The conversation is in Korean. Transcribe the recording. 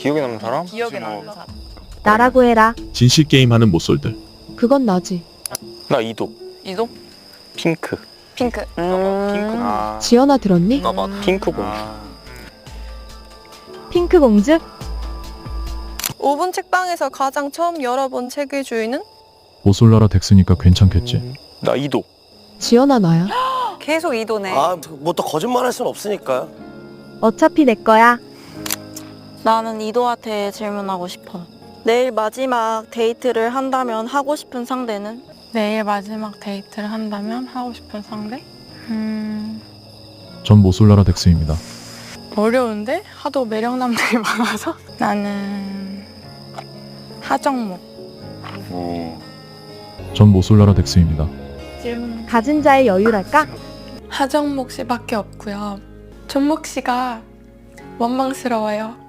기억에 남는 사람? 기억에 뭐, 남는 사람. 나라고 해라. 진실 게임하는 모쏠들. 그건 나지. 나 이도. 이도? 핑크. 핑크. 핑크. 음. 아. 지연아 들었니? 나봐. 핑크 공주. 핑크 공주? 5분 책방에서 가장 처음 열어본 책의 주인은? 모솔라라 덱스니까 괜찮겠지. 음, 나 이도. 지연아 나야. 계속 이도네. 아, 뭐 또 거짓말할 순 없으니까. 어차피 내 거야. 나는 이도한테 질문하고 싶어. 내일 마지막 데이트를 한다면 하고 싶은 상대는? 내일 마지막 데이트를 한다면 하고 싶은 상대? 음, 전 모솔라라 덱스입니다. 어려운데? 하도 매력남들이 많아서? 나는 하정목. 전 모솔라라 덱스입니다. 질문. 가진 자의 여유랄까? 하정목 씨밖에 없고요. 존목 씨가 원망스러워요.